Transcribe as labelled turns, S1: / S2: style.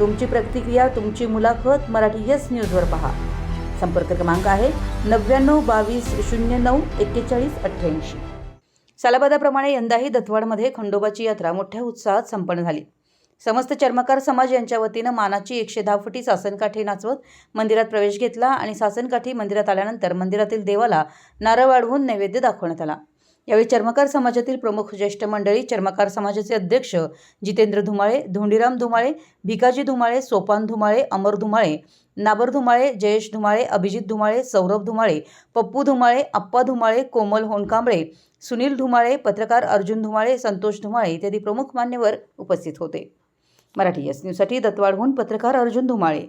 S1: तुमची प्रतिक्रिया तुमची मुलाखत मराठी येस न्यूजवर पहा. संपर्क क्रमांक आहे नव्याण्णव बावीस शून्य नऊ एक्केचाळीस अठ्ठ्याऐंशी. सालाबादाप्रमाणे यंदाही दत्तवाडमध्ये खंडोबाची यात्रा मोठ्या उत्साहात संपन्न झाली. समस्त चर्मकार समाज यांच्या वतीनं मानाची एकशे दहा फुटी सासनकाठी नाचवत मंदिरात प्रवेश घेतला आणि सासनकाठी मंदिरात आल्यानंतर मंदिरातील देवाला नारळ वाढवून नैवेद्य दाखवण्यात आला. यावेळी चर्मकार समाजातील प्रमुख ज्येष्ठ मंडळी चर्मकार समाजाचे अध्यक्ष जितेंद्र धुमाळे धोंडीराम धुमाळे भिकाजी धुमाळे सोपान धुमाळे अमर धुमाळे नाबर धुमाळे जयेश धुमाळे अभिजित धुमाळे सौरभ धुमाळे पप्पू धुमाळे अप्पा धुमाळे कोमल होनकांबळे सुनील धुमाळे पत्रकार अर्जुन धुमाळे संतोष धुमाळे इत्यादी प्रमुख मान्यवर उपस्थित होते. मराठी एस न्यूजसाठी दत्तवाडहून पत्रकार अर्जुन धुमाळे.